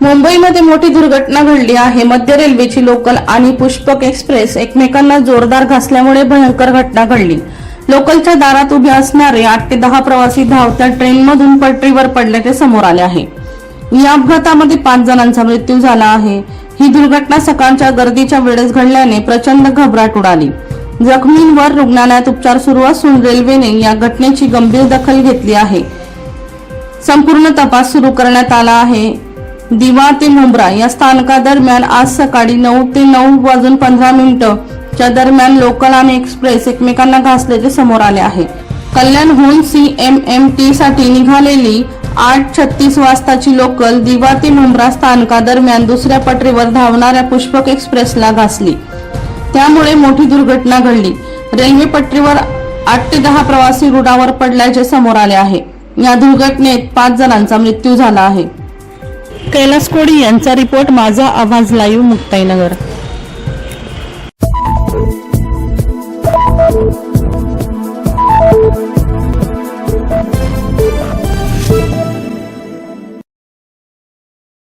मुंबईमध्ये मोठी दुर्घटना घडली आहे. मध्य रेल्वेची लोकल आणि पुष्पक एक्सप्रेस एकमेकांना जोरदार घासल्यामुळे भयंकर घटना घडली. लोकलच्या दारात उभे असणारे आठ ते दहा प्रवासी धावत्या ट्रेनमधून पटरीवर पडल्याचे समोर आले आहे. या अपघातामध्ये पाच जणांचा मृत्यू झाला आहे. ही दुर्घटना सकाळच्या गर्दीच्या वेळेस घडल्याने प्रचंड घबराट उडाली. जखमींवर रुग्णालयात उपचार सुरू असून रेल्वेने या घटनेची गंभीर दखल घेतली आहे. संपूर्ण तपास सुरू करण्यात आला आहे. दिवा ते मुंब्रा या स्थानकादरम्यान आज सकाळी नऊ ते नऊ वाजून पंधरा मिनिटं च्या दरम्यान लोकल आणि एक्सप्रेस एकमेकांना घासल्याचे समोर आले आहे. कल्याणहून सी एम एम टी साठी निघालेली आठ छत्तीस वाजताची लोकल दिवा ते मुंब्रा स्थानकादरम्यान दुसऱ्या पटरीवर धावणाऱ्या पुष्पक एक्सप्रेसला घासली. त्यामुळे मोठी दुर्घटना घडली. रेल्वे पटरीवर आठ ते दहा प्रवासी रुडावर पडल्याचे समोर आले आहे. या दुर्घटनेत पाच जणांचा मृत्यू झाला आहे. कैलास कोडी यांचा रिपोर्ट माझा आवाज लाईव्ह मुक्ताईनगर.